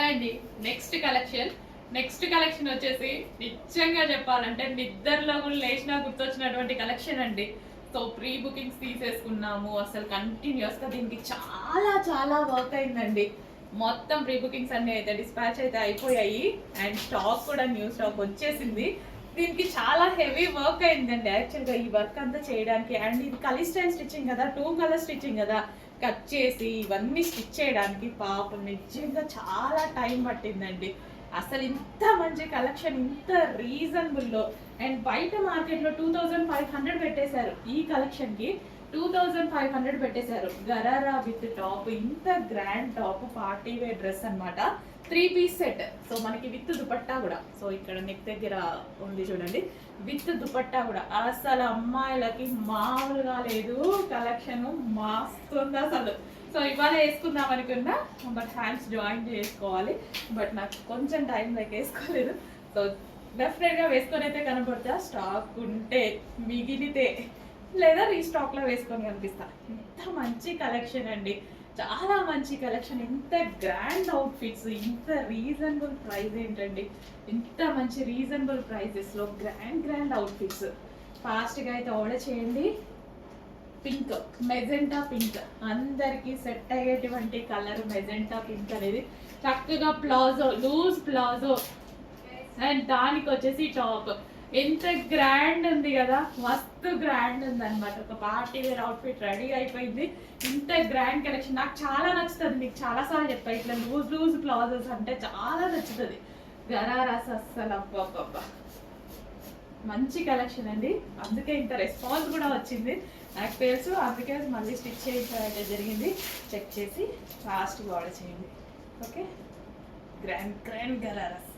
Hello అండి. Next collection next collection వచ్చేసి నిజంగా చెప్పాలంటే నిద్రలో కూడా లేచినా గుర్తొచ్చినటువంటి కలెక్షన్ అండి. సో ప్రీ బుకింగ్స్ తీసేసుకున్నాము. అసలు కంటిన్యూస్గా దీనికి చాలా చాలా వర్క్ అయిందండి. మొత్తం ప్రీ బుకింగ్స్ అన్ని అయితే డిస్పాచ్ అయితే అయిపోయాయి. అండ్ స్టాక్ కూడా న్యూ స్టాక్ వచ్చేసింది. దీనికి చాలా హెవీ వర్క్ అయిందండి. యాక్చువల్గా ఈ వర్క్ అంతా చేయడానికి. అండ్ ఇది కలీ స్టైల్ స్టిచ్చింగ్ కదా. టూ కలర్ స్టిచ్చింగ్ కదా. కట్ చేసి ఇవన్నీ స్టిచ్ చేయడానికి పాపం నిజంగా చాలా టైం పట్టిందండి. అసలు ఇంత మంచి కలెక్షన్ ఇంత రీజనబుల్లో. అండ్ బయట మార్కెట్లో టూ థౌజండ్ ఫైవ్ హండ్రెడ్ పెట్టేశారు. ఈ కలెక్షన్కి టూ థౌజండ్ ఫైవ్ హండ్రెడ్ పెట్టేశారు. గరారా విత్ టాప్ ఇంత grand top party wear dress అనమాట త్రీ పీస్ సెట్. సో మనకి విత్ దుపట్టా కూడా. సో ఇక్కడ నెక్ దగ్గర ఉంది చూడండి. విత్ దుపట్టా కూడా. అసలు అమ్మాయిలకి మామూలుగా లేదు. కలెక్షన్ మాస్తుంది అసలు. సో ఇవాళ వేసుకుందాం అనుకున్నా. బట్ హ్యాండ్స్ జాయిన్ చేసుకోవాలి. బట్ నాకు కొంచెం టైం లైక్ వేసుకోలేదు. సో డెఫినెట్గా వేసుకొని అయితే కనపడతా స్టాక్ ఉంటే మిగిలితే లేదా రీస్టాక్లో వేసుకొని కనిపిస్తా. ఇంత మంచి కలెక్షన్ అండి. చాలా మంచి కలెక్షన్ ఇంత గ్రాండ్ అవుట్ఫిట్స్ ఇంత రీజనబుల్ ప్రైస్ ఏంటండి? ఇంత మంచి రీజనబుల్ ప్రైజెస్లో గ్రాండ్ గ్రాండ్ అవుట్ఫిట్స్ ఫాస్ట్గా అయితే ఆర్డర్ చేయండి. పింక్ మెజెంటా పింక్ అందరికీ సెట్ అయ్యేటువంటి కలర్ మెజెంటా పింక్ అనేది. చక్కగా ప్లాజో లూజ్ ప్లాజో. అండ్ దానికి వచ్చేసి టాప్ ఎంత గ్రాండ్ ఉంది కదా మస్తు గ్రాండ్ ఉంది అనమాట ఒక పార్టీ వేర్ అవుట్ఫిట్ రెడీ అయిపోయింది. ఇంత గ్రాండ్ కలెక్షన్ నాకు చాలా నచ్చుతుంది మీకు చాలా సార్లు చెప్పా. ఇట్లా లూజ్ లూజ్ బ్లౌజెస్ అంటే చాలా నచ్చుతుంది. గరారాస్ అస్సలు అబ్బబ్బబ్బా. మంచి కలెక్షన్ అండి. అందుకే ఇంత రెస్పాన్స్ కూడా వచ్చింది. నాకు తెలుసు అందుకే మళ్ళీ స్టిచ్ చేయించడం జరిగింది. చెక్ చేసి ఫాస్ట్గా ఆర్డర్ చేయండి. Okay grand grand ghararas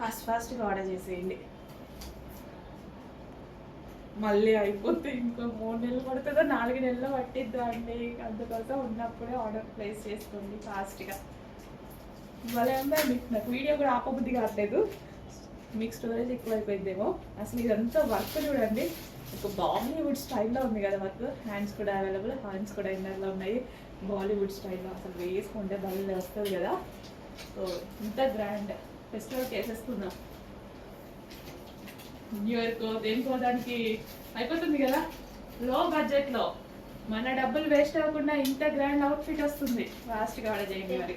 fast ఫాస్ట్గా ఆర్డర్ చేసేయండి. మళ్ళీ అయిపోతే ఇంకో మూడు నెలలు పడుతుందో? నాలుగు నెలలు పట్టిద్దా అండి? అందుకోసం ఉన్నప్పుడే ఆర్డర్ ప్లేస్ చేసుకోండి ఫాస్ట్గా ఇవాళ మీకు నాకు వీడియో కూడా ఆపబుద్ధి కావట్లేదు. మీకు స్టోరేజ్ ఎక్కువ అయిపోయిందేమో అసలు ఇదంతా వర్క్ చూడండి. ఒక బాలీవుడ్ స్టైల్లో ఉంది కదా వర్క్ హ్యాండ్స్ కూడా అవైలబుల్ హ్యాండ్స్ కూడా ఇన్నర్లో ఉన్నాయి. బాలీవుడ్ స్టైల్లో అసలు వేసుకుంటే బలి వస్తుంది కదా. సో ఇంత గ్రాండ్ ఫెస్టివల్కి వేసేస్తున్నాం న్యూ ఇయర్కో దేనికో దానికి అయిపోతుంది కదా? లో బడ్జెట్లో మన డబ్బులు వేస్ట్ అవ్వకుండా ఇంత గ్రాండ్ అవుట్ఫిట్ వస్తుంది. ఫాస్ట్గా ఆర్డర్ చేయండి మరి.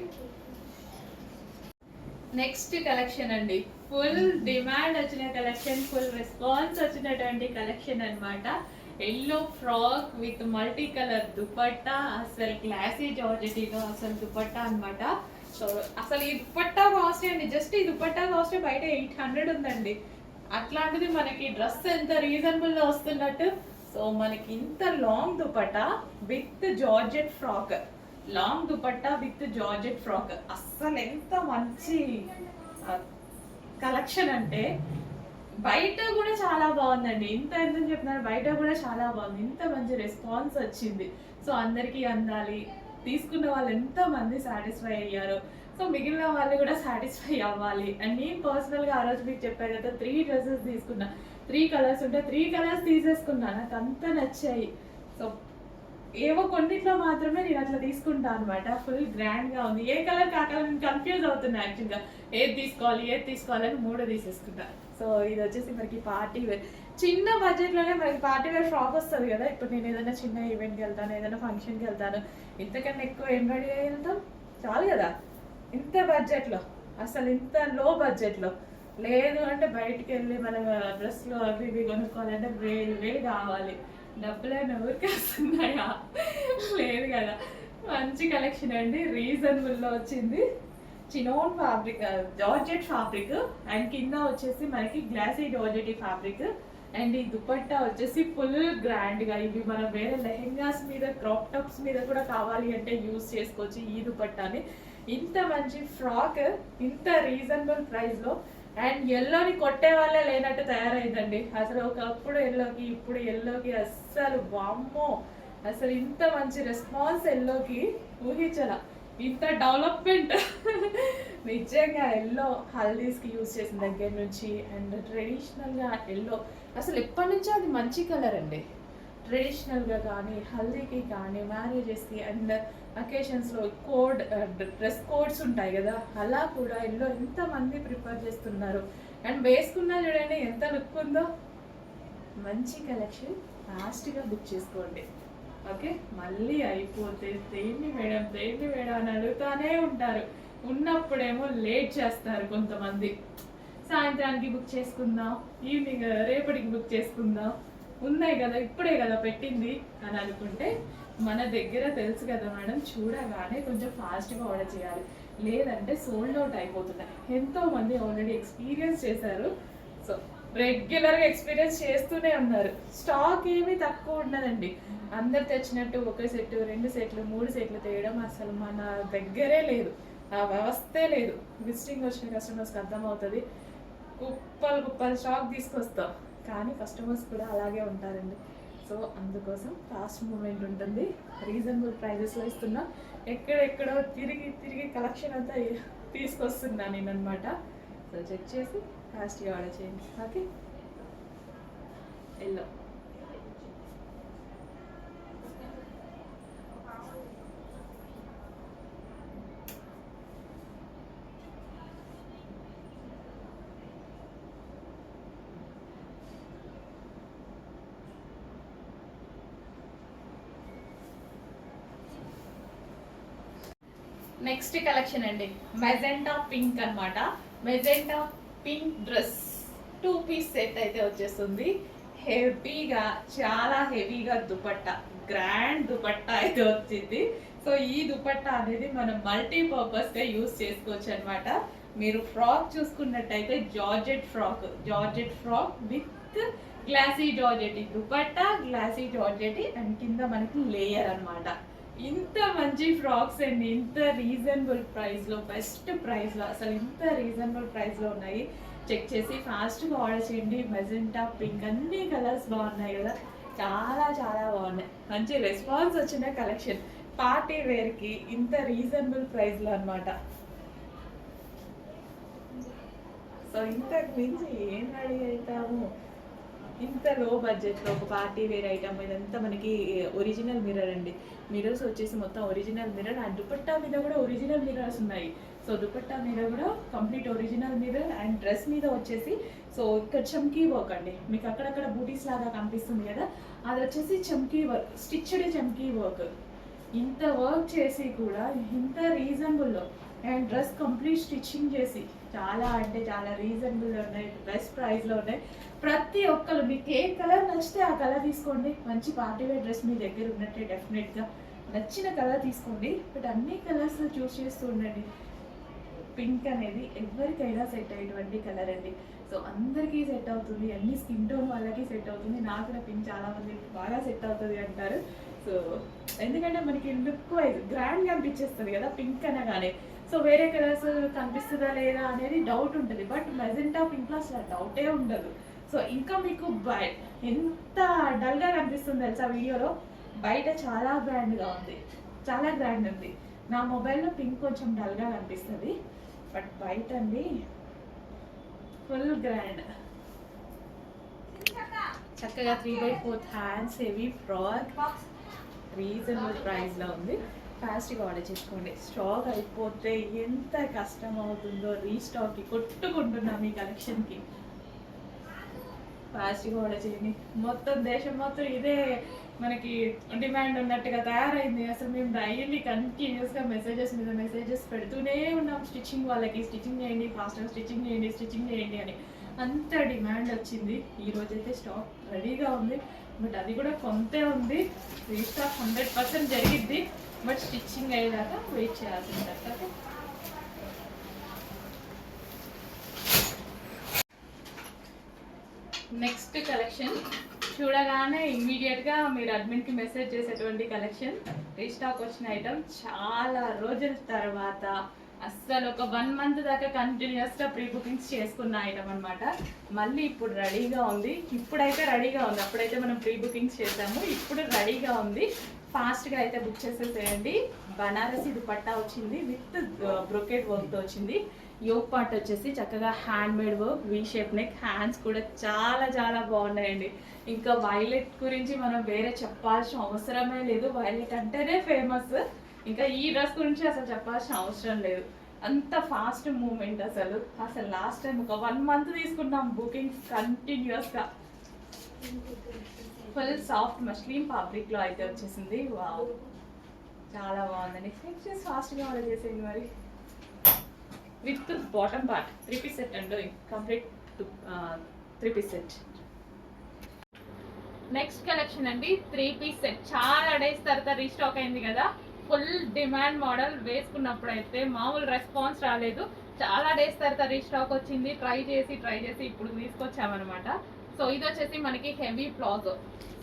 నెక్స్ట్ కలెక్షన్ అండి. ఫుల్ డిమాండ్ వచ్చిన కలెక్షన్ ఫుల్ రెస్పాన్స్ వచ్చినటువంటి కలెక్షన్ అన్నమాట. Yellow frock with multi colour dupatta అసలు క్లాసీ జార్జెటీలో అసలు దుపట్టా అన్నమాట. సో అసలు ఈ దుపట్టా కాస్ట్ అండి జస్ట్ ఈ దుపట్టా కాస్ట్ బయట ఎయిట్ హండ్రెడ్ ఉందండి. అట్లాంటిది మనకి డ్రెస్ ఎంత రీజనబుల్గా వస్తున్నట్టు? సో మనకి ఇంత long dupatta with georgette frock. Long dupatta with georgette frock. అస్సలు ఎంత మంచి కలెక్షన్ అంటే బయట కూడా చాలా బాగుందండి. ఇంత ఎందుకు చెప్తున్నారు? బయట కూడా చాలా బాగుంది. ఇంత మంచి రెస్పాన్స్ వచ్చింది. సో అందరికీ అందాలి. తీసుకున్న వాళ్ళు ఎంతో మంది సాటిస్ఫై అయ్యారు. సో మిగిలిన వాళ్ళు కూడా సాటిస్ఫై అవ్వాలి. అండ్ నేను పర్సనల్గా ఆ రోజు మీకు చెప్పాను కదా త్రీ డ్రెస్సెస్ తీసుకున్నా. త్రీ కలర్స్ ఉంటే త్రీ కలర్స్ తీసేసుకున్నా. నాకు అంత నచ్చాయి. సో ఏవో కొన్నిట్లో మాత్రమే నేను అట్లా తీసుకుంటా అనమాట ఫుల్ గ్రాండ్గా ఉంది. ఏ కలర్ కా నేను కన్ఫ్యూజ్ అవుతున్నా యాక్చువల్గా ఏది తీసుకోవాలి ఏది తీసుకోవాలని మూడు తీసేసుకుంటా. సో ఇది వచ్చేసి మనకి పార్టీ వేర్ చిన్న బడ్జెట్లోనే మనకి పార్టీ వేర్ ఫ్రాక్ వస్తుంది కదా. ఇప్పుడు నేను ఏదైనా చిన్న ఈవెంట్కి వెళ్తాను ఏదైనా ఫంక్షన్కి వెళ్తాను. ఇంతకన్నా ఎక్కువ ఏం రెడీ అయ్యి వెళ్తాం? చాలు కదా. ఇంత బడ్జెట్లో అసలు ఇంత లో బడ్జెట్లో లేదు అంటే బయటికి వెళ్ళి మనం డ్రెస్లు అవి ఇవి కొనుక్కోవాలంటే వేరే కావాలి. డబ్బులైన ఊరికి వస్తున్నాయా? లేదు కదా. మంచి కలెక్షన్ అండి. రీజనబుల్లో వచ్చింది. Chinon fabric georgette fabric and కింద వచ్చేసి మనకి గ్లాసీ జార్జెట్ ఫ్యాబ్రిక్ అండ్ ఈ దుపట్టా వచ్చేసి ఫుల్ గ్రాండ్గా ఇవి మనం వేరే లెహెంగాస్ మీద క్రాప్ టాప్స్ మీద కూడా కావాలి అంటే యూస్ చేసుకోవచ్చు ఈ దుపట్టాని. ఇంత మంచి ఫ్రాక్ ఇంత రీజనబుల్ ప్రైస్లో అండ్ ఎల్లోని కొట్టే వాళ్ళే లేనట్టు తయారైందండి. అసలు ఒకప్పుడు ఎల్లోకి ఇప్పుడు ఎల్లోకి అస్సలు వామ్మో! అసలు ఇంత మంచి రెస్పాన్స్ ఎల్లోకి ఊహించలా. ఇంత డెవలప్మెంట్ నిజంగా ఎల్లో హల్దీస్కి యూజ్ చేసిన దగ్గర నుంచి అండ్ ట్రెడిషనల్గా ఎల్లో అసలు ఎప్పటి నుంచో అది మంచి కలర్ అండి. ట్రెడిషనల్గా కానీ హల్దీకి కానీ మ్యారేజెస్కి అండ్ అకేషన్స్లో కోడ్ డ్రెస్ కోడ్స్ ఉంటాయి కదా అలా కూడా ఇందులో ఎంతమంది ప్రిపేర్ చేస్తున్నారు? అండ్ వేసుకున్నా చూడండి ఎంత లుక్ ఉందో? మంచి కలెక్షన్ ఫాస్ట్గా బుక్ చేసుకోండి. ఓకే? మళ్ళీ అయిపోతే దేన్ని మేడం దేన్ని మేడం అని అడుగుతానే ఉంటారు. ఉన్నప్పుడేమో లేట్ చేస్తారు కొంతమంది. సాయంత్రానికి బుక్ చేసుకుందాం ఈవినింగ్ రేపటికి బుక్ చేసుకుందాం. ఉన్నాయి కదా ఇప్పుడే కదా పెట్టింది అని అనుకుంటే మన దగ్గర తెలుసు కదా మేడం చూడగానే కొంచెం ఫాస్ట్గా ఆర్డర్ చేయాలి. లేదంటే సోల్డ్ అవుట్ అయిపోతున్నాయి ఎంతో మంది ఆల్రెడీ ఎక్స్పీరియన్స్ చేశారు. సో రెగ్యులర్గా ఎక్స్పీరియన్స్ చేస్తూనే ఉన్నారు. స్టాక్ ఏమీ తక్కువ ఉండదండి. అందరు తెచ్చినట్టు ఒక సెట్ రెండు సెట్లు మూడు సెట్లు తేయడం అసలు మన దగ్గరే లేదు. ఆ వ్యవస్థే లేదు. విజిటింగ్ వచ్చిన కస్టమర్స్కి అర్థమవుతుంది. కుప్పలు కుప్పలు స్టాక్ తీసుకొస్తాం. కానీ కస్టమర్స్ కూడా అలాగే ఉంటారండి. సో అందుకోసం ఫాస్ట్ మూమెంట్ ఉంటుంది. రీజనబుల్ ప్రైజెస్లో ఇస్తున్నా. ఎక్కడెక్కడో తిరిగి తిరిగి కలెక్షన్ అంతా తీసుకొస్తున్నా నేను అనమాట సో చెక్ చేసి ఫాస్ట్గా ఆర్డర్ చేయండి. ఓకే ఎల్లో నెక్స్ట్ కలెక్షన్ అండి. మెజెంటా పింక్ అనమాట magenta pink dress two piece set అయితే వచ్చేస్తుంది. హెవీగా చాలా హెవీగా దుపట్టా. గ్రాండ్ దుపట్టా అయితే వచ్చింది. సో ఈ దుపట్టా అనేది మనం మల్టీపర్పస్గా యూస్ చేసుకోవచ్చు అనమాట మీరు ఫ్రాక్ చూసుకున్నట్టయితే georgette frock georgette frock with glassy georgette dupatta glassy georgette and కింద మనకి లేయర్ అనమాట ఇంత మంచి ఫ్రాక్స్ అండి ఇంత రీజనబుల్ ప్రైస్లో బెస్ట్ ప్రైస్లో అసలు ఇంత రీజనబుల్ ప్రైస్లో ఉన్నాయి. చెక్ చేసి ఫాస్ట్గా ఆర్డర్ చేయండి. మెజెంటా పింక్ అన్ని కలర్స్ బాగున్నాయి కదా. చాలా చాలా బాగున్నాయి. మంచి రెస్పాన్స్ వచ్చిన కలెక్షన్ పార్టీ వేర్కి ఇంత రీజనబుల్ ప్రైస్లో అన్నమాట. సో ఇంతకు మించి ఏం రెడీ అవుతాము? ఇంత లో బడ్జెట్లో ఒక పార్టీ వేర్ ఐటమ్ ఇదంతా మనకి ఒరిజినల్ మిర్రర్ అండి. మిర్రర్స్ వచ్చేసి మొత్తం ఒరిజినల్ మిర్రర్ అండ్ దుపట్టా మీద కూడా ఒరిజినల్ మిర్రర్స్ ఉన్నాయి. సో దుపట్టా మీద కూడా complete original mirror and dress మీద వచ్చేసి సో ఇక్కడ చమ్కీ వర్క్ అండి. మీకు అక్కడక్కడ బూటీస్ లాగా కనిపిస్తుంది కదా అది వచ్చేసి చమ్కీ వర్క్ స్టిచ్డ్ చమ్కీ వర్క్ ఇంత వర్క్ చేసి కూడా ఇంత రీజనబుల్లో అండ్ డ్రెస్ కంప్లీట్ స్టిచ్చింగ్ చేసి చాలా అంటే చాలా రీజనబుల్ ఉన్నాయి బెస్ట్ ప్రైస్లో ఉన్నాయి. ప్రతి ఒక్కరు మీకు ఏ కలర్ నచ్చితే ఆ కలర్ తీసుకోండి. మంచి పార్టీ వేర్ డ్రెస్ మీ దగ్గర ఉన్నట్టే డెఫినెట్గా నచ్చిన కలర్ తీసుకోండి. బట్ అన్ని కలర్స్ చూస్ చేస్తూ ఉండండి. పింక్ అనేది ఎవరికైనా సెట్ అయ్యేటువంటి కలర్ అండి. సో అందరికీ సెట్ అవుతుంది. అన్ని స్కిన్ టోన్ వాళ్ళకి సెట్ అవుతుంది. నాకు నా పింక్ చాలా మంది బాగా సెట్ అవుతుంది అంటారు. సో ఎందుకంటే మనకి లుక్ వైజ్ గ్రాండ్గా అనిపించేస్తుంది కదా పింక్ అనగానే. సో వేరే కలర్స్ కనిపిస్తుందా లేదా అనేది డౌట్ ఉంటుంది. బట్ మెజెంటా పింక్లో అసలు డౌటే ఉండదు. సో ఇంకా మీకు బయ ఎంత డల్గా కనిపిస్తుంది తెలుసా వీడియోలో? బయట చాలా గ్రాండ్గా ఉంది. చాలా గ్రాండ్ ఉంది. నా మొబైల్లో పింక్ కొంచెం డల్గా కనిపిస్తుంది. బట్ బయట అండి ఫుల్ గ్రాండ్ చక్కగా three by fourth hands heavy frock reasonable ప్రైస్లో ఉంది. ఫాస్ట్గా ఆర్డర్ చేసుకోండి స్టాక్ అయిపోతే ఎంత కష్టం అవుతుందో రీస్టాక్కి కొట్టుకుంటున్నాం ఈ కలెక్షన్కి ఫాస్ట్గా ఆర్డర్ చేయండి మొత్తం దేశం మొత్తం ఇదే మనకి డిమాండ్ ఉన్నట్టుగా తయారైంది. అసలు మేము డైలీ కంటిన్యూస్గా మెసేజెస్ మీద మెసేజెస్ పెడుతూనే ఉన్నాం. స్టిచ్చింగ్ వాళ్ళకి స్టిచ్చింగ్ చేయండి ఫాస్ట్గా స్టిచ్చింగ్ చేయండి స్టిచ్చింగ్ చేయండి అని. అంత డిమాండ్ వచ్చింది. ఈ రోజైతే స్టాక్ రెడీగా ఉంది. బట్ అది కూడా కొంతే ఉంది. రీస్టాక్ హండ్రెడ్ పర్సెంట్ జరిగిద్ది. బట్ స్టిచ్చింగ్ అయ్యేదాకా వెయిట్ చేయాల్సి ఉంటుంది నెక్స్ట్ కలెక్షన్. చూడగానే ఇమ్మీడియట్గా మీరు అడ్మిన్కి మెసేజ్ చేసేటువంటి కలెక్షన్. రీస్టాక్ వచ్చిన ఐటమ్ చాలా రోజుల తర్వాత అస్సలు ఒక వన్ మంత్ దాకా కంటిన్యూస్గా ప్రీ బుకింగ్స్ చేసుకున్న ఐటమ్ అనమాట మళ్ళీ ఇప్పుడు రెడీగా ఉంది. ఇప్పుడైతే రెడీగా ఉంది. అప్పుడైతే మనం ప్రీ బుకింగ్స్ చేసాము. ఇప్పుడు రెడీగా ఉంది. ఫాస్ట్గా అయితే బుక్ చేసేసేయండి. బనారసి దుపట్టా వచ్చింది. విత్ బ్రొకెట్ వర్క్తో వచ్చింది. యోగ్ పార్ట్ వచ్చేసి చక్కగా hand made work V shape neck hands కూడా చాలా చాలా బాగున్నాయండి. ఇంకా వైలెట్ గురించి మనం వేరే చెప్పాల్సిన అవసరమే లేదు. వైలెట్ అంటేనే ఫేమస్ ఇంకా ఈ డ్రెస్ గురించి అసలు చెప్పాల్సిన అవసరం లేదు. అంత ఫాస్ట్ మూమెంట్ అసలు. అసలు లాస్ట్ టైం ఒక వన్ మంత్ తీసుకున్నాం బుకింగ్స్ కంటిన్యూస్గా ఫుల్ సాఫ్ట్ మష్లీమ్ ఫ్యాబ్రిక్లో అయితే వచ్చేసింది. వావ్ చాలా బాగుందండి. నెక్స్ట్ ఫాస్ట్గా ఆర్డర్ చేసేయండి మరి. With bottom part three piece set అండి complete three piece set next collection అండి త్రీ పీస్ సెట్ చాలా డేస్ తర్వాత రీస్టాక్ అయింది కదా. ఫుల్ డిమాండ్ మోడల్ వేసుకున్నప్పుడు అయితే మామూలు రెస్పాన్స్ రాలేదు. చాలా డేస్ తర్వాత రీస్టాక్ వచ్చింది. ట్రై చేసి ట్రై చేసి ఇప్పుడు తీసుకొచ్చామన్నమాట. సో ఇది వచ్చేసి మనకి హెవీ ప్లాజో.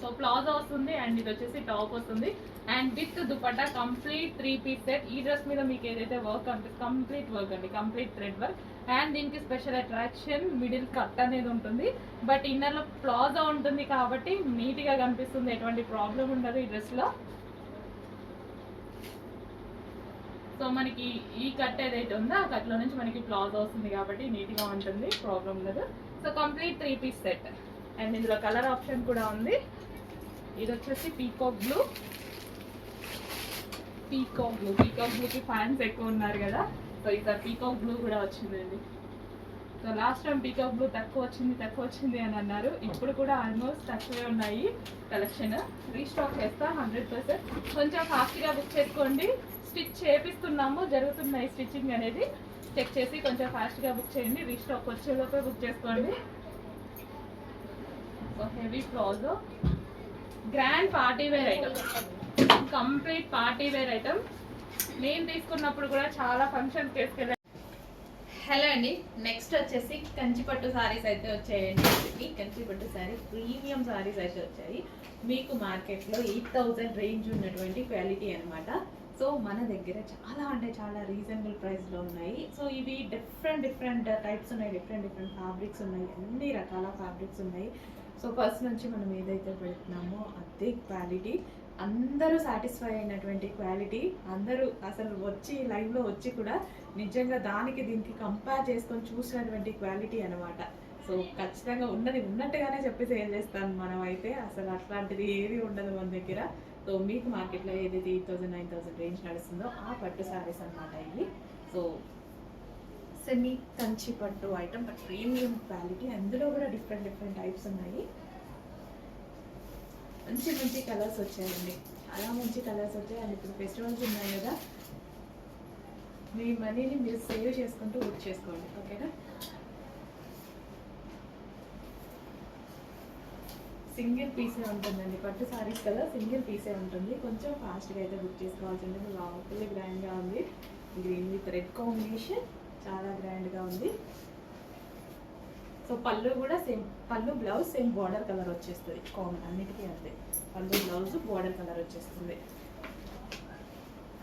సో ప్లాజో వస్తుంది అండ్ ఇది వచ్చేసి టాప్ వస్తుంది. And with dupatta complete three piece set. ఈ డ్రెస్ మీద మీకు ఏదైతే వర్క్ అంటే కంప్లీట్ వర్క్ అండి. Complete thread work. అండ్ దీనికి స్పెషల్ అట్రాక్షన్ మిడిల్ కట్ అనేది ఉంటుంది. బట్ ఇన్నర్లో ప్లాజో ఉంటుంది కాబట్టి నీట్గా కనిపిస్తుంది. ఎటువంటి ప్రాబ్లం ఉండదు ఈ డ్రెస్లో సో మనకి ఈ కట్ ఏదైతే ఉందో ఆ కట్లో నుంచి మనకి ప్లాజో వస్తుంది కాబట్టి నీట్గా ఉంటుంది. ప్రాబ్లం లేదు. So complete three piece set and ఇందులో కలర్ ఆప్షన్ కూడా ఉంది. ఇది వచ్చేసి peacock blue peacock blue peacock బ్లూకి ఫ్యాన్స్ ఎక్కువ ఉన్నారు కదా. సో ఈసారి పీకాక్ బ్లూ కూడా వచ్చిందండి. So last time peacock blue తక్కువ వచ్చింది తక్కువ వచ్చింది అని అన్నారు. ఇప్పుడు కూడా ఆల్మోస్ట్ తక్కువే ఉన్నాయి. కలెక్షన్ రీస్టాక్ చేస్తా హండ్రెడ్ పర్సెంట్ కొంచెం ఫాస్ట్గా బుక్ చేసుకోండి. స్టిచ్ చేపిస్తున్నాము జరుగుతున్నాయి స్టిచ్చింగ్ అనేది. చెక్ చేసి కొంచెం ఫాస్ట్గా బుక్ చేయండి. రీస్టాక్ వచ్చేలోపే బుక్ చేసుకోండి. Heavy palazzo grand party wear item. Complete party wear item. నేను తీసుకున్నప్పుడు కూడా చాలా ఫంక్షన్ తీసుకెళ్ళాను హలో అండి. నెక్స్ట్ వచ్చేసి కంచిపట్టు సారీస్ అయితే వచ్చాయండి. కంచిపట్టు సారీ ప్రీమియం సారీస్ అయితే వచ్చాయి. మీకు మార్కెట్లో ఎయిట్ థౌజండ్ రేంజ్ ఉన్నటువంటి క్వాలిటీ అనమాట సో మన దగ్గర చాలా అంటే చాలా రీజనబుల్ ప్రైస్లో ఉన్నాయి. సో ఇవి డిఫరెంట్ డిఫరెంట్ టైప్స్ ఉన్నాయి. డిఫరెంట్ డిఫరెంట్ ఫ్యాబ్రిక్స్ ఉన్నాయి. అన్ని రకాల ఫ్యాబ్రిక్స్ ఉన్నాయి. సో ఫస్ట్ నుంచి మనం ఏదైతే పెడుతున్నామో అదే క్వాలిటీ అందరూ సాటిస్ఫై అయినటువంటి క్వాలిటీ అందరూ అసలు వచ్చి లైవ్లో వచ్చి కూడా నిజంగా దానికి దీనికి కంపేర్ చేసుకొని చూసినటువంటి క్వాలిటీ అనమాట సో ఖచ్చితంగా ఉన్నది ఉన్నట్టుగానే చెప్పి సేల్ చేస్తాను మనం అయితే అసలు అట్లాంటిది ఏది ఉండదు మన దగ్గర. సో మీకు మార్కెట్లో ఏదైతే eight thousand nine thousand range నడుస్తుందో ఆ పట్టు శారీస్ అనమాట ఇవి. సో సెమీ కంచి పట్టు ఐటమ్ బట్ ప్రీమియం క్వాలిటీ అందులో కూడా డిఫరెంట్ డిఫరెంట్ టైప్స్ ఉన్నాయి. మంచి మంచి కలర్స్ వచ్చాయండి. చాలా మంచి కలర్స్ వచ్చాయి. అండ్ ఇప్పుడు ఫెస్టివల్స్ ఉన్నాయి కదా. మీ మనీని మీరు సేవ్ చేసుకుంటూ బుక్ చేసుకోండి. ఓకేనా సింగిల్ పీసే ఉంటుందండి. పట్టు సారీస్ కదా సింగిల్ పీసే ఉంటుంది. కొంచెం ఫాస్ట్గా అయితే బుక్ చేసుకోవాల్సి ఉంటుంది లోపల గ్రాండ్గా ఉంది. గ్రీన్ విత్ రెడ్ కాంబినేషన్ చాలా గ్రాండ్గా ఉంది. సో పళ్ళు కూడా సేమ్ పళ్ళు బ్లౌజ్ సేమ్ బార్డర్ కలర్ వచ్చేస్తుంది. కామన్ అన్నిటికీ అంతే. పళ్ళు బ్లౌజ్ బార్డర్ కలర్ వచ్చేస్తుంది.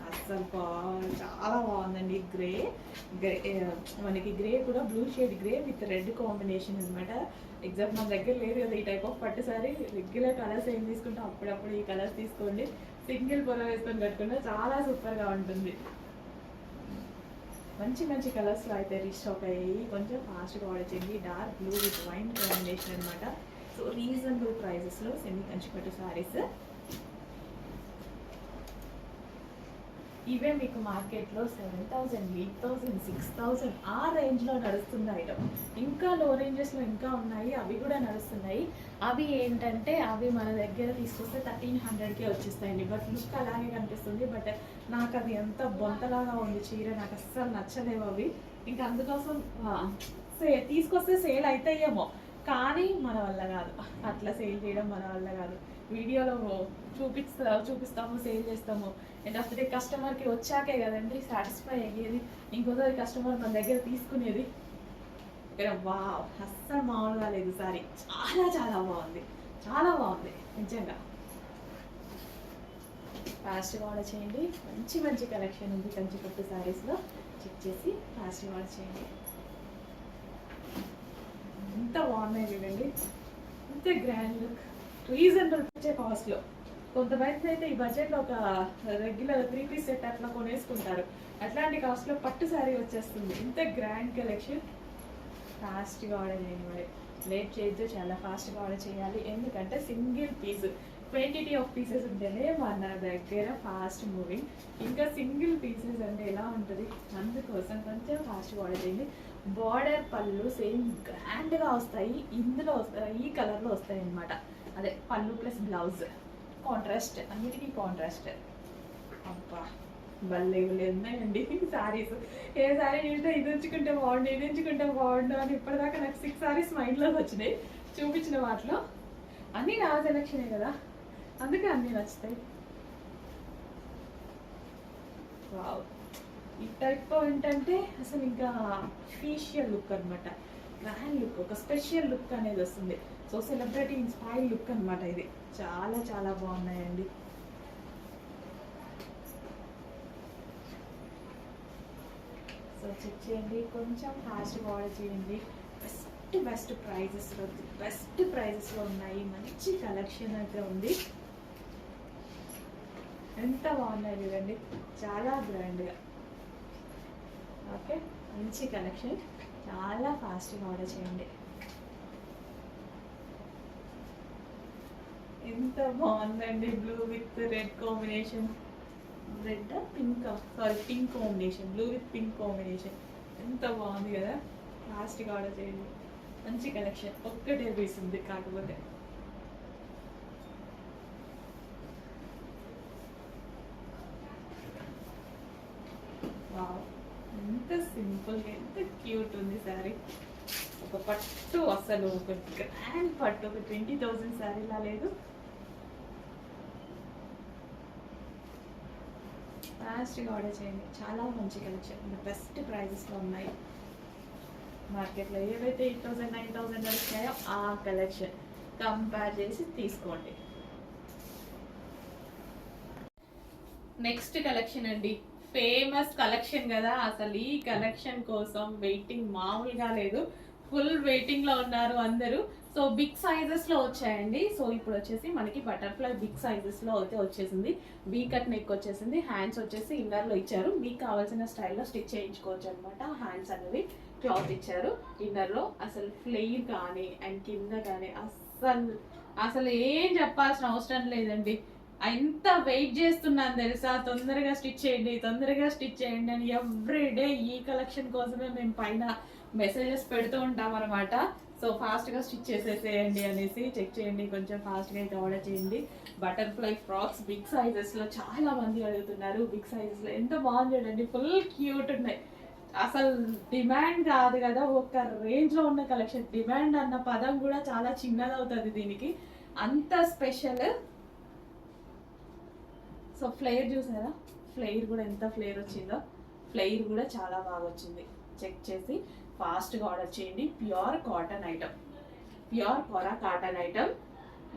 అస్సలు బా- చాలా బాగుందండి. గ్రే గ్రే మనకి గ్రే కూడా blue shade grey with red combination అనమాట ఎగ్జాక్ట్ మన దగ్గర లేదు కదా ఈ టైప్ ఆఫ్ పట్టు సారీ. రెగ్యులర్ కలర్స్ ఏం తీసుకుంటాం? అప్పుడప్పుడు ఈ కలర్స్ తీసుకోండి. సింగిల్ పొర వేసుకొని కట్టుకుంటే చాలా సూపర్గా ఉంటుంది. మంచి మంచి కలర్స్లో అయితే రీస్టాక్ అయ్యి కొంచెం ఫాస్ట్గా ఆర్డర్ చేయండి. Dark blue with wine combination అనమాట సో రీజనబుల్ ప్రైజెస్లో సెమీ కంచిపట్టు శారీస్ ఇవే మీకు మార్కెట్లో seven thousand eight thousand six thousand ఆ రేంజ్లో నడుస్తుంది ఐటమ్ ఇంకా లో రేంజెస్లో ఇంకా ఉన్నాయి అవి కూడా నడుస్తున్నాయి. అవి ఏంటంటే అవి మన దగ్గర తీసుకొస్తే థర్టీన్ హండ్రెడ్కే వచ్చేస్తాయండి. బట్ లుక్ అలాగే కనిపిస్తుంది. బట్ నాకు అది ఎంత బొంతలాగా ఉంది చీర నాకు అస్సలు నచ్చలేవు అవి. ఇంకా అందుకోసం సే తీసుకొస్తే సేల్ అవుతాయేమో కానీ మన వల్ల కాదు. అట్లా సేల్ చేయడం మన వల్ల కాదు. వీడియోలో చూపిస్తా చూపిస్తాము సేల్ చేస్తాము. అండ్ ఆఫ్ డే కస్టమర్కి వచ్చాకే కదండి సాటిస్ఫై అయ్యేది. ఇంకోసారి కస్టమర్ మన దగ్గర తీసుకునేది. ఇక్కడ వా అస్సలు మామూలుగా లేదు సారీ. చాలా చాలా బాగుంది. చాలా బాగుంది నిజంగా. ఫాస్ట్గా ఆర్డర్ చేయండి. మంచి మంచి కలెక్షన్ ఉంది కంచి పట్టు సారీస్లో చెక్ చేసి ఫాస్ట్గా ఆర్డర్ చేయండి. ఎంత బాగున్నాయి చూడండి. ఇంత గ్రాండ్ లుక్ రీజనబుల్ వచ్చే కాస్ట్లో కొంతమంది అయితే ఈ బడ్జెట్లో ఒక రెగ్యులర్ త్రీ పీస్ సెట్ అట్లా కొనేసుకుంటారు. అట్లాంటి కాస్ట్లో పట్టు శారీ వచ్చేస్తుంది. ఇంత గ్రాండ్ కలెక్షన్ ఫాస్ట్గా ఆర్డర్ చేయండి మరి. లేట్ చేయొద్దు చాలా ఫాస్ట్గా ఆర్డర్ చేయాలి. ఎందుకంటే single piece quantity of pieces ఉంటేనే మన దగ్గర ఫాస్ట్ మూవింగ్ ఇంకా సింగిల్ పీసెస్ అంటే ఎలా ఉంటుంది? అందుకోసం కొంచెం ఫాస్ట్గా ఆర్డర్ చేయండి. బార్డర్ పళ్ళు సేమ్ గ్రాండ్గా వస్తాయి. ఇందులో వస్తాయి. ఈ కలర్లో వస్తాయి అన్నమాట అదే పళ్ళు ప్లస్ బ్లౌజ్ కాంట్రాస్ట్ అన్నిటికీ కాంట్రాస్ట్ అబ్బా భలే ఉన్నాయండి సారీస్ ఏ సారీ చూసినా ఇది ఉంచుకుంటే బాగుండు ఇది ఉంచుకుంటే బాగుండు అని ఇప్పటిదాకా నాకు సిక్స్ సారీస్ మైండ్లోకి వచ్చినాయి. చూపించిన వాటిలో అన్నీ నా సెలక్షనే కదా. అందుకే అన్నీ నచ్చుతాయి. వావ్. ఈ టైప్ ఏంటంటే అసలు ఇంకా ఫీషియల్ లుక్ అనమాట గ్రాండ్ లుక్ ఒక స్పెషల్ లుక్ అనేది వస్తుంది. సో సెలబ్రిటీ ఇన్స్పైర్ లుక్ అనమాట ఇది. చాలా చాలా బాగున్నాయండి. సో చెక్ చేయండి. కొంచెం ఫాస్ట్గా ఆర్డర్ చేయండి. బెస్ట్ బెస్ట్ ప్రైజెస్లో బెస్ట్ ప్రైజెస్లో ఉన్నాయి. మంచి కలెక్షన్ అయితే ఉంది. ఎంత బాగున్నాయి చూడండి. చాలా గ్రాండ్గా ఓకే మంచి కలెక్షన్ చాలా ఫాస్ట్గా ఆర్డర్ చేయండి. ఎంత బాగుందండి blue with red combination red pink sorry pink combination blue with pink combination ఎంత బాగుంది కదా? ఫాస్ట్గా ఆర్డర్ చేయండి. మంచి కలెక్షన్ ఒక్కటే పీస్ ఉంది కాకపోతే. వావ్ ఎంత సింపుల్గా ఎంత క్యూట్ ఉంది శారీ ఒక పట్టు అసలు ఒక గ్రాండ్ పట్టు. ఒక ట్వంటీ థౌజండ్ శారీలా లేదు. ఫాస్ట్గా ఆర్డర్ చేయండి. చాలా మంచి కలెక్షన్ బెస్ట్ ప్రైజెస్లో ఉన్నాయి. మార్కెట్లో ఏవైతే ఎయిట్ థౌసండ్ నైన్ థౌసండ్ వచ్చాయో ఆ కలెక్షన్ కంపేర్ చేసి తీసుకోండి. నెక్స్ట్ కలెక్షన్ అండి. ఫేమస్ కలెక్షన్ కదా. అసలు ఈ కలెక్షన్ కోసం వెయిటింగ్ మామూలుగా లేదు. ఫుల్ వెయిటింగ్లో ఉన్నారు అందరూ. సో బిగ్ సైజెస్లో వచ్చాయండి. సో ఇప్పుడు వచ్చేసి మనకి బటర్ఫ్లై బిగ్ సైజెస్లో అయితే వచ్చేసింది. బీ కట్ నెక్ వచ్చేసింది. హ్యాండ్స్ వచ్చేసి ఇన్నర్లో ఇచ్చారు. మీకు కావాల్సిన స్టైల్లో స్టిచ్ చేయించుకోవచ్చు అనమాట హ్యాండ్స్ అనేవి క్లాత్ ఇచ్చారు. ఇన్నర్లో అసలు ఫ్లెయిర్ కానీ అండ్ కింద కానీ అస్సలు అసలు ఏం చెప్పాల్సిన అవసరం లేదండి. ఎంత వెయిట్ చేస్తున్నాను తెలుసా? తొందరగా స్టిచ్ చేయండి తొందరగా స్టిచ్ చేయండి అని ఎవ్రీ డే ఈ కలెక్షన్ కోసమే మేము పైన మెసేజెస్ పెడుతూ ఉంటాం అనమాట సో ఫాస్ట్గా స్టిచ్ చేసేసేయండి అనేసి చెక్ చేయండి కొంచెం ఫాస్ట్గా అయితే ఆర్డర్ చేయండి. బటర్ఫ్లై ఫ్రాక్స్ బిగ్ సైజెస్లో చాలా మంది అడుగుతున్నారు. బిగ్ సైజెస్లో ఎంత బాగుంది చూడండి. ఫుల్ క్యూట్ ఉన్నాయి. అసలు డిమాండ్ కాదు కదా ఒక రేంజ్లో ఉన్న కలెక్షన్. డిమాండ్ అన్న పదం కూడా చాలా చిన్నది అవుతుంది దీనికి. అంత స్పెషల్. సో ఫ్లేయర్ చూసారా? ఫ్లేయర్ కూడా ఎంత ఫ్లేయర్ వచ్చిందో. ఫ్లేయర్ కూడా చాలా బాగా వచ్చింది. చెక్ చేసి. ఫాస్ట్గా ఆర్డర్ చేయండి. Pure cotton item. Pure kora cotton item.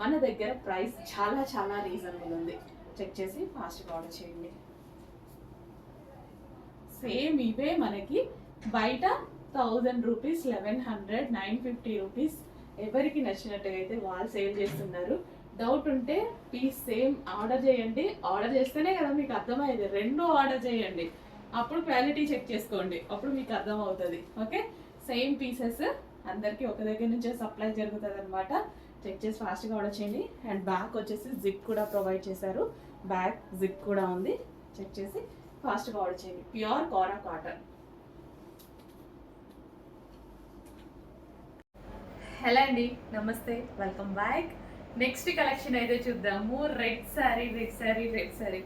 మన దగ్గర ప్రైస్ చాలా చాలా రీజనబుల్ ఉంది. చెక్ చేసి ఫాస్ట్గా ఆర్డర్ చేయండి. సేమ్ ఇవే మనకి బయట thousand rupees eleven hundred nine fifty rupees ఎవరికి నచ్చినట్టుగా అయితే వాళ్ళు సేల్ చేస్తున్నారు. డౌట్ ఉంటే ప్లీజ్ సేమ్ ఆర్డర్ చేయండి. ఆర్డర్ చేస్తేనే కదా మీకు అర్థమయ్యేది. రెండు ఆర్డర్ చేయండి. అప్పుడు క్వాలిటీ చెక్ చేసుకోండి. అప్పుడు మీకు అర్థం అవుతుంది. ఓకే సేమ్ పీసెస్ అందరికీ ఒక దగ్గర నుంచే సప్లై జరుగుతుంది అనమాట చెక్ చేసి ఫాస్ట్గా ఆర్డర్ చేయండి. అండ్ బ్యాక్ వచ్చేసి జిప్ కూడా ప్రొవైడ్ చేశారు. బ్యాక్ జిప్ కూడా ఉంది. చెక్ చేసి ఫాస్ట్గా ఆర్డర్ చేయండి. ప్యూర్ కోరా కాటన్ హలో అండి. నమస్తే. వెల్కమ్ బ్యాక్ నెక్స్ట్ కలెక్షన్ అయితే చూద్దాము. Red sari red sari red sari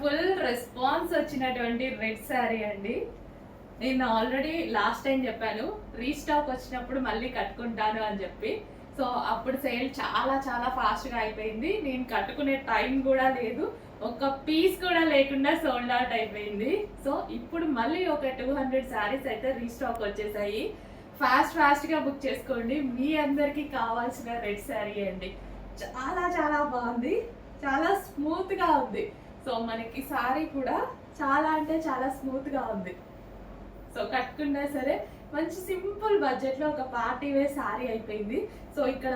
full response వచ్చినటువంటి రెడ్ శారీ అండి. నేను ఆల్రెడీ లాస్ట్ టైం చెప్పాను రీస్టాక్ వచ్చినప్పుడు మళ్ళీ కట్టుకుంటాను అని చెప్పి. సో అప్పుడు సేల్ చాలా చాలా ఫాస్ట్గా అయిపోయింది. నేను కట్టుకునే టైం కూడా లేదు. ఒక పీస్ కూడా లేకుండా సోల్డ్ అవుట్ అయిపోయింది. సో ఇప్పుడు మళ్ళీ ఒక టూ హండ్రెడ్ శారీస్ అయితే రీస్టాక్ వచ్చేసాయి. ఫాస్ట్ ఫాస్ట్గా బుక్ చేసుకోండి. మీ అందరికీ కావాల్సిన రెడ్ శారీ అండి. చాలా చాలా బాగుంది. చాలా స్మూత్గా ఉంది. సో మనకి శారీ కూడా చాలా అంటే చాలా స్మూత్గా ఉంది. సో కట్టుకున్నా సరే మంచి సింపుల్ బడ్జెట్లో ఒక పార్టీ వేర్ శారీ అయిపోయింది. సో ఇక్కడ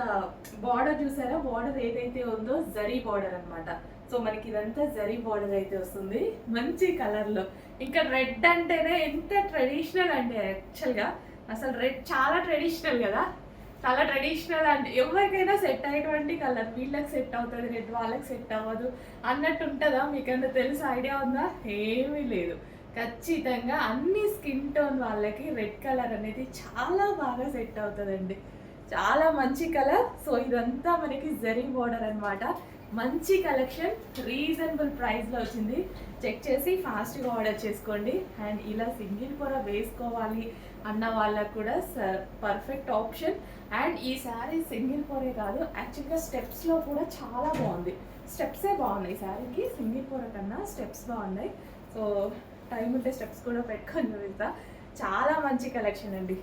బార్డర్ చూసారా? బార్డర్ ఏదైతే ఉందో జరీ బార్డర్ అన్నమాట. సో మనకి ఇదంతా జరీ బార్డర్ అయితే వస్తుంది. మంచి కలర్లో. ఇంకా రెడ్ అంటేనే ఎంత ట్రెడిషనల్ అండి యాక్చువల్గా అసలు రెడ్ చాలా ట్రెడిషనల్ కదా. చాలా ట్రెడిషనల్ అండ్ ఎవరికైనా సెట్ అయ్యేటువంటి కలర్ వీళ్ళకి సెట్ అవుతుంది రెడ్ వాళ్ళకి సెట్ అవ్వదు అన్నట్టు ఉంటుందా? మీకన్నా తెలుసు? ఐడియా ఉందా? ఏమీ లేదు. ఖచ్చితంగా అన్ని స్కిన్ టోన్ వాళ్ళకి రెడ్ కలర్ అనేది చాలా బాగా సెట్ అవుతుందండి. చాలా మంచి కలర్. సో ఇదంతా మనకి జరీ బోర్డర్ అన్నమాట. మంచి కలెక్షన్ రీజనబుల్ ప్రైస్లో వచ్చింది. చెక్ చేసి ఫాస్ట్గా ఆర్డర్ చేసుకోండి. అండ్ ఇలా సింగిల్ కూడా వేసుకోవాలి అన్న వాళ్ళకు కూడా పర్ఫెక్ట్ ఆప్షన్. అండ్ ఈ శారీ సింగిల్ పొరే కాదు యాక్చువల్గా స్టెప్స్లో కూడా చాలా బాగుంది. స్టెప్సే బాగున్నాయి. శారీకి సింగిల్ పొర కన్నా స్టెప్స్ బాగున్నాయి. సో టైం ఉంటే స్టెప్స్ కూడా పెట్టుకొని చూపిస్తా చాలా మంచి కలెక్షన్ అండి.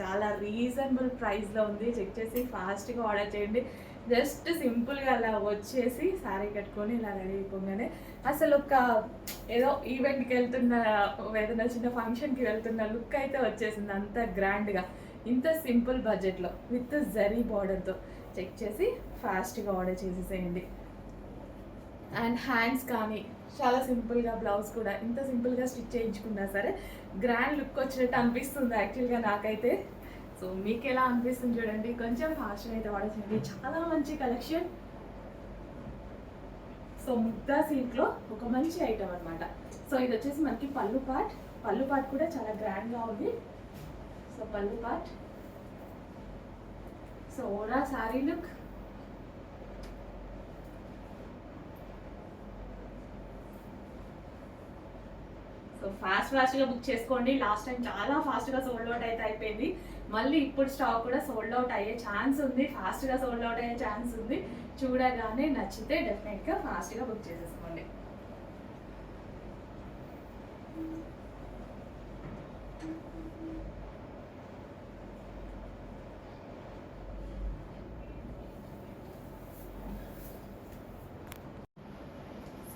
చాలా రీజనబుల్ ప్రైస్లో ఉంది. చెక్ చేసి ఫాస్ట్గా ఆర్డర్ చేయండి. జస్ట్ సింపుల్గా అలా వచ్చేసి శారీ కట్టుకొని ఇలా రెడీ అయిపోగానే అసలు ఒక ఏదో ఈవెంట్కి వెళ్తున్న ఏదైనా చిన్న ఫంక్షన్కి వెళ్తున్న లుక్ అయితే వచ్చేసింది అంత గ్రాండ్గా ఇంత సింపుల్ బడ్జెట్లో విత్ జరీ బార్డర్తో చెక్ చేసి ఫాస్ట్గా ఆర్డర్ చేసేసేయండి. అండ్ హ్యాండ్స్ కానీ చాలా సింపుల్గా బ్లౌజ్ కూడా ఇంత సింపుల్గా స్టిచ్ చేయించుకున్నా సరే గ్రాండ్ లుక్ వచ్చినట్టు అనిపిస్తుంది యాక్చువల్గా నాకైతే. సో మీకు ఎలా అనిపిస్తుంది చూడండి. కొంచెం ఫాస్ట్గా అయితే ఆర్డర్ చాలా మంచి కలెక్షన్ సో ముద్దా సిల్క్లో ఒక మంచి ఐటమ్ అనమాట సో ఇది వచ్చేసి మనకి పళ్ళు పాట్ పళ్ళు పాట్ కూడా చాలా గ్రాండ్గా ఉంది. సో పళ్ళు part so overall sari look so fast ఫాస్ట్గా బుక్ చేసుకోండి. లాస్ట్ టైం చాలా ఫాస్ట్గా సోల్డ్ అవుట్ అయితే అయిపోయింది. మళ్ళీ ఇప్పుడు స్టాక్ కూడా సోల్డ్ అవుట్ అయ్యే ఛాన్స్ ఉంది. ఫాస్ట్గా సోల్డ్ అవుట్ అయ్యే ఛాన్స్ ఉంది. చూడగానే నచ్చితే డెఫినెట్గా ఫాస్ట్గా బుక్ చేసేసుకోండి.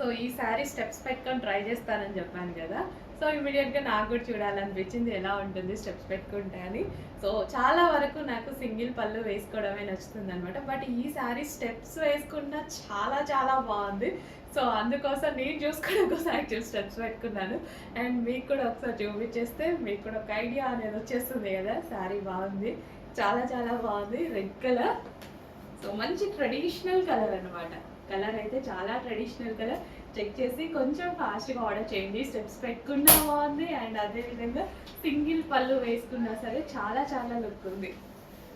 సో ఈ స్టెప్స్ పెట్టుకొని ట్రై చేస్తానని చెప్పాను కదా. సో ఇమీడియట్గా నాకు కూడా చూడాలనిపించింది. ఎలా ఉంటుంది స్టెప్స్ పెట్టుకుంటే అని సో చాలా వరకు నాకు సింగిల్ పళ్ళు వేసుకోవడమే నచ్చుతుంది అనమాట బట్ ఈ స్టెప్స్ వేసుకున్న చాలా చాలా బాగుంది. సో అందుకోసం నేను చూసుకోవడం కోసం యాక్చువల్ స్టెప్స్ పెట్టుకున్నాను అండ్ మీకు కూడా ఒకసారి చూపించేస్తే మీకు కూడా ఒక ఐడియా అనేది వచ్చేస్తుంది కదా. శారీ బాగుంది. చాలా చాలా బాగుంది. Red colour. సో మంచి ట్రెడిషనల్ కలర్ అనమాట కలర్ అయితే చాలా ట్రెడిషనల్ కలర్. చెక్ చేసి కొంచెం ఫాస్ట్గా ఆర్డర్ చేయండి. స్టెప్స్ పెట్టుకున్నా బాగుంది అండ్ అదేవిధంగా సింగిల్ పళ్ళు వేసుకున్నా సరే చాలా చాలా లుక్ ఉంది.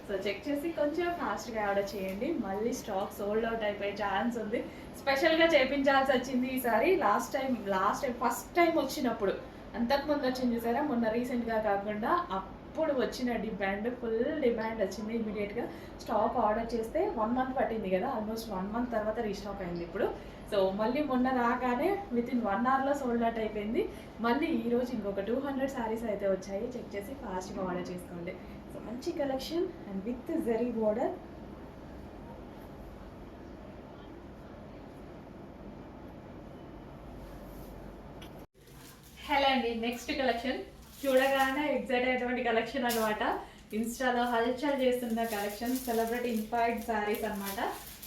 సో చెక్ చేసి కొంచెం ఫాస్ట్గా ఆర్డర్ చేయండి. మళ్ళీ స్టాక్ సోల్డ్ అవుట్ అయిపోయే ఛాన్స్ ఉంది. స్పెషల్గా చేపించాల్సి వచ్చింది ఈసారి last time last time first time వచ్చినప్పుడు. అంతకుముందు వచ్చింది చూసారా? మొన్న రీసెంట్గా కాకుండా అప్పుడు వచ్చిన డిమాండ్ ఫుల్ డిమాండ్ వచ్చింది ఇమీడియట్గా స్టాక్ ఆర్డర్ చేస్తే వన్ మంత్ పట్టింది కదా. ఆల్మోస్ట్ వన్ మంత్ తర్వాత రీస్టాక్ అయింది ఇప్పుడు. సో మళ్ళీ మొన్న రాగానే విత్ ఇన్ వన్ అవర్లో సోల్డ్ అవుట్ అయిపోయింది. మళ్ళీ ఈరోజు ఇంకొక టూ హండ్రెడ్ శారీస్ అయితే వచ్చాయి. చెక్ చేసి ఫాస్ట్గా ఆర్డర్ చేసుకోండి. సో మంచి collection and with zari border hello అండి. నెక్స్ట్ కలెక్షన్ చూడగానే ఎగ్జైట్ అయినటువంటి కలెక్షన్ అనమాట ఇన్స్టాలో హల్చల్ చేస్తున్న కలెక్షన్ సెలబ్రిటీ ఇన్స్పైర్డ్ శారీస్ అన్నమాట.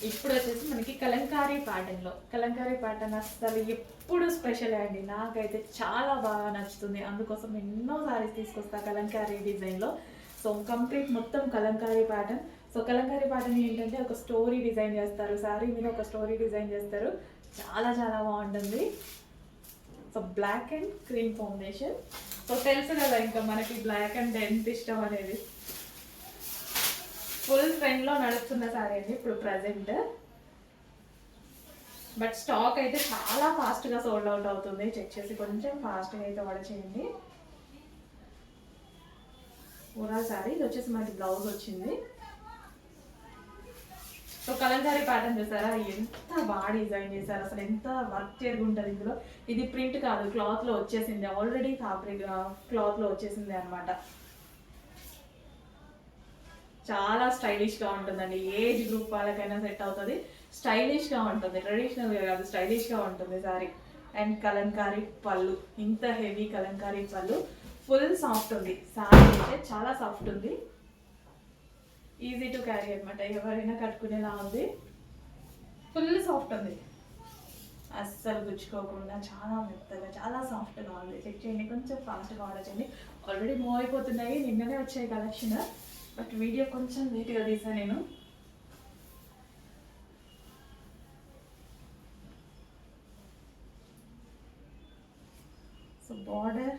ఇప్పుడు వచ్చేసి మనకి కలంకారీ ప్యాటర్న్లో కలంకారీ ప్యాటర్న్ అసలు ఎప్పుడు స్పెషల్ అండి. నాకైతే చాలా బాగా నచ్చుతుంది. అందుకోసం ఎన్నో శారీస్ తీసుకొస్తా కలంకారీ డిజైన్లో. సో కంప్లీట్ మొత్తం Kalamkari pattern so Kalamkari pattern ఏంటంటే ఒక స్టోరీ డిజైన్ చేస్తారు. శారీ మీద ఒక స్టోరీ డిజైన్ చేస్తారు. చాలా చాలా బాగుంటుంది. So black and cream foundation. So తెలుసు కదా ఇంకా మనకి బ్లాక్ అండ్ ఎంత ఇష్టం అనేది. ఫుల్ ట్రెండ్లో నడుస్తున్న సారీ అండి ఇప్పుడు ప్రజెంట్ బట్ స్టాక్ అయితే చాలా ఫాస్ట్గా సోల్డ్ అవుట్ అవుతుంది. చెక్ చేసి కొంచెం ఫాస్ట్గా అయితే ఆర్డర్ చేయండి ఓవరాల్ సారీ ఇది వచ్చేసి మనకి బ్లౌజ్ వచ్చింది. సో కలంకారీ ప్యాటర్న్ చూసారా? ఎంత బాగా డిజైన్ చేశారు. అసలు ఎంత వర్క్ ఉంటుంది ఇందులో. ఇది ప్రింట్ కాదు క్లాత్లో వచ్చేసింది. ఆల్రెడీ ఫ్యాబ్రిక్ క్లాత్లో వచ్చేసింది అనమాట చాలా స్టైలిష్గా ఉంటుందండి. ఏజ్ గ్రూప్ వాళ్ళకైనా సెట్ అవుతుంది. స్టైలిష్గా ఉంటుంది. ట్రెడిషనల్ కాదు స్టైలిష్గా ఉంటుంది సారీ అండ్ కలంకారీ పళ్ళు. ఇంత హెవీ కలంకారీ పళ్ళు. ఫుల్ సాఫ్ట్ ఉంది. సారీ అయితే చాలా సాఫ్ట్ ఉంది. ఈజీ టు క్యారీ అనమాట ఎవరైనా కట్టుకునేలా ఉంది. ఫుల్ సాఫ్ట్ ఉంది. అస్సలు గుచ్చుకోకుండా చాలా మెత్తగా చాలా సాఫ్ట్గా ఉంది చెక్ చేయండి. కొంచెం ఫాస్ట్గా ఆర్డర్ చేయండి. ఆల్రెడీ మూవ్ అయిపోతున్నాయి. నిన్ననే వచ్చాయి కలెక్షన్ బట్ వీడియో కొంచెం నీట్గా తీసాను నేను. So border.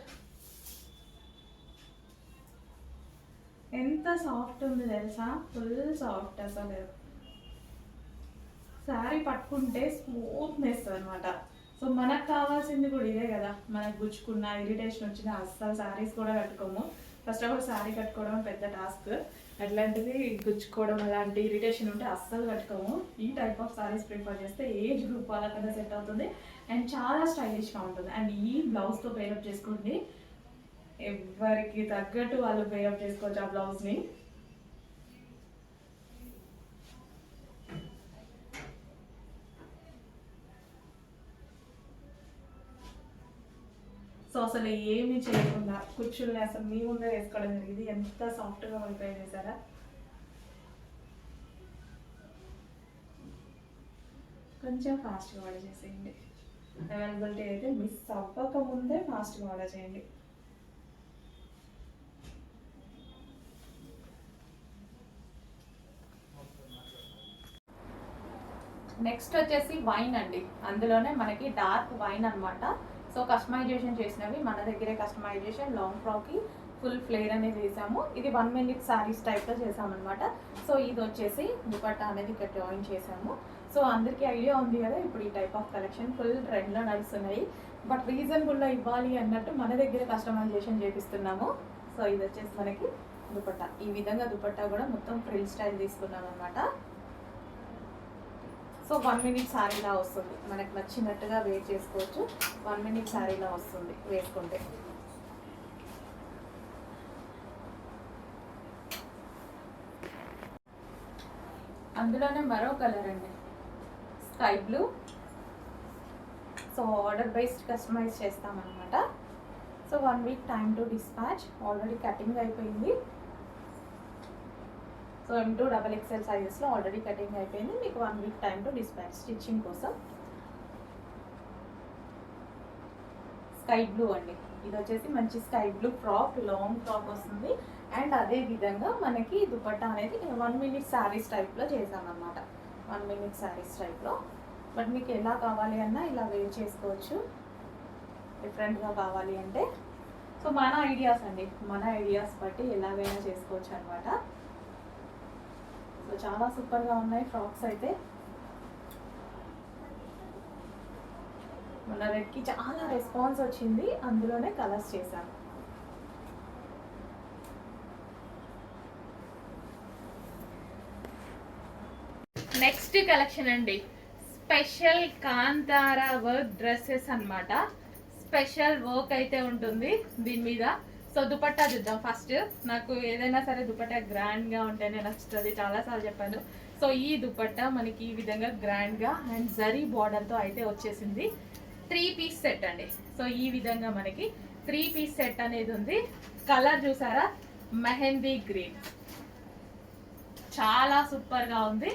ఎంత సాఫ్ట్ ఉంది తెలుసా? ఫుల్ సాఫ్ట్ అసలు. శారీ పట్టుకుంటే స్మూత్నెస్ అనమాట సో మనకు కావాల్సింది కూడా ఇదే కదా. మనకు గుచ్చుకున్న ఇరిటేషన్ వచ్చిన అస్సలు శారీస్ కూడా కట్టుకోము. ఫస్ట్ ఆఫ్ ఆల్ శారీ కట్టుకోవడం పెద్ద టాస్క్ అట్లాంటిది గుచ్చుకోవడం అలాంటి ఇరిటేషన్ ఉంటే అస్సలు కట్టుకోము. ఈ టైప్ ఆఫ్ శారీస్ ప్రిఫర్ చేస్తే ఏజ్ గ్రూప్ వాళ్ళకన్నా సెట్ అవుతుంది. అండ్ చాలా స్టైలిష్గా ఉంటుంది. అండ్ ఈ బ్లౌజ్తో పేరప్ చేసుకోండి. ఎవరికి తగ్గట్టు వాళ్ళు పేరప్ చేసుకోవచ్చు ఆ బ్లౌజ్ని అసలు ఏమీ చేయకుండా కూర్చుని అసలు మీ ముందే వేసుకోవడం జరిగింది. ఎంత సాఫ్ట్గా పడిపోయి చేశారా? కొంచెం ఫాస్ట్గా ఆర్డర్ చేసేయండి. అవైలబిలిటీ అయితే మిస్ అవ్వక ముందే ఫాస్ట్గా ఆర్డర్ చేయండి. నెక్స్ట్ వచ్చేసి వైన్ అండి. అందులోనే మనకి డార్క్ వైన్ అన్నమాట. సో కస్టమైజేషన్ చేసినవి మన దగ్గరే కస్టమైజేషన్ లాంగ్ ఫ్రాక్కి ఫుల్ ఫ్లేర్ అనేది వేసాము ఇది వన్ మినిట్ సారీస్ టైప్లో చేసామన్నమాట సో ఇది వచ్చేసి దుపట్టా అనేది ఇక్కడ జాయిన్ చేసాము సో అందరికీ ఐడియా ఉంది కదా ఇప్పుడు ఈ టైప్ ఆఫ్ కలెక్షన్ ఫుల్ ట్రెండ్లో నడుస్తున్నాయి. బట్ రీజనబుల్లో ఇవ్వాలి అన్నట్టు మన దగ్గర కస్టమైజేషన్ చేపిస్తున్నాము. సో ఇది వచ్చేసి మనకి దుపట్టా. ఈ విధంగా దుపట్టా కూడా మొత్తం ఫ్రిల్ స్టైల్ తీసుకున్నాం అనమాట సో వన్ మినిట్ శారీలా వస్తుంది. మనకు నచ్చినట్టుగా వేర్ చేసుకోవచ్చు. వన్ మినిట్ శారీలా వస్తుంది వేసుకుంటే. అందులోనే మరో కలర్ అండి. Sky blue. So order based customize చేస్తామన్నమాట. So one week time to dispatch. Already cutting అయిపోయింది. So M to double XL సైజెస్లో already cutting అయిపోయింది. మీకు one week time to dispatch stitching కోసం. స్కై బ్లూ అండి. ఇది వచ్చేసి మంచి sky blue frock long frock వస్తుంది. అండ్ అదే విధంగా మనకి దుపట్టా అనేది వన్ మినిట్ శారీస్ టైప్లో చేశామన్నమాట. వన్ మినిట్ శారీస్ టైప్లో బట్ మీకు ఎలా కావాలి అన్నా ఇలా వేర్ చేసుకోవచ్చు. డిఫరెంట్గా కావాలి అంటే. సో మన ఐడియాస్ అండి. మన ఐడియాస్ బట్టి ఎలాగైనా చేసుకోవచ్చు అనమాట సో చాలా సూపర్గా ఉన్నాయి ఫ్రాక్స్ అయితే. మన రెడ్కి చాలా రెస్పాన్స్ వచ్చింది అందులోనే కలర్స్ చేశాను. నెక్స్ట్ కలెక్షన్ అండి. స్పెషల్ కాంతారా వర్క్ డ్రెస్సెస్ అన్నమాట. స్పెషల్ వర్క్ అయితే ఉంటుంది దీని మీద. సో దుపట్టా చూద్దాం ఫస్ట్. నాకు ఏదైనా సరే దుపట్టా గ్రాండ్గా ఉంటేనే నచ్చుతుంది. చాలా సార్లు చెప్పాను. సో ఈ దుపట్టా మనకి ఈ విధంగా గ్రాండ్గా అండ్ జరీ బార్డర్తో అయితే వచ్చేసింది. త్రీ పీస్ సెట్ అండి. సో ఈ విధంగా మనకి త్రీ పీస్ సెట్ అనేది ఉంది. కలర్ చూసారా? మెహందీ గ్రీన్ చాలా సూపర్గా ఉంది.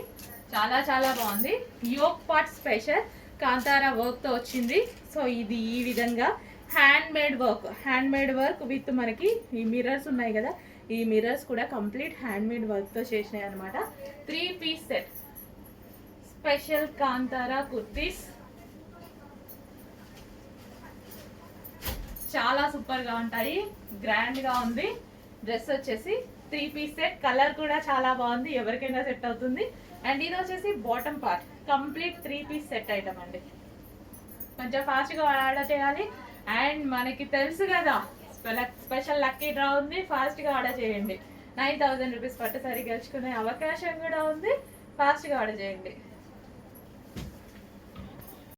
చాలా చాలా బాగుంది. యోక్ పార్ట్ స్పెషల్ కాంతారా వర్క్తో వచ్చింది. సో ఇది ఈ విధంగా hand made work hand made work with మనకి ఈ మిర్రర్స్ ఉన్నాయి కదా. ఈ మిర్రర్స్ కూడా కంప్లీట్ హ్యాండ్ మేడ్ వర్క్తో చేసినాయి అనమాట three piece set special Kantara kurtis చాలా సూపర్గా ఉంటాయి. గ్రాండ్గా ఉంది. డ్రెస్ వచ్చేసి త్రీ పీస్ సెట్ కలర్ కూడా చాలా బాగుంది. ఎవరికైనా సెట్ అవుతుంది. అండ్ ఇది వచ్చేసి bottom part complete three piece set item అండి. కొంచెం ఫాస్ట్గా ఆర్డర్ చేయాలి. అండ్ మనకి తెలుసు కదా స్పెషల్ లక్కీ డ్రా ఉంది ఫాస్ట్గా ఆర్డర్ చేయండి. నైన్ థౌజండ్ రూపీస్ పట్టు సరి గెలుచుకునే అవకాశం కూడా ఉంది ఫాస్ట్గా ఆర్డర్ చేయండి.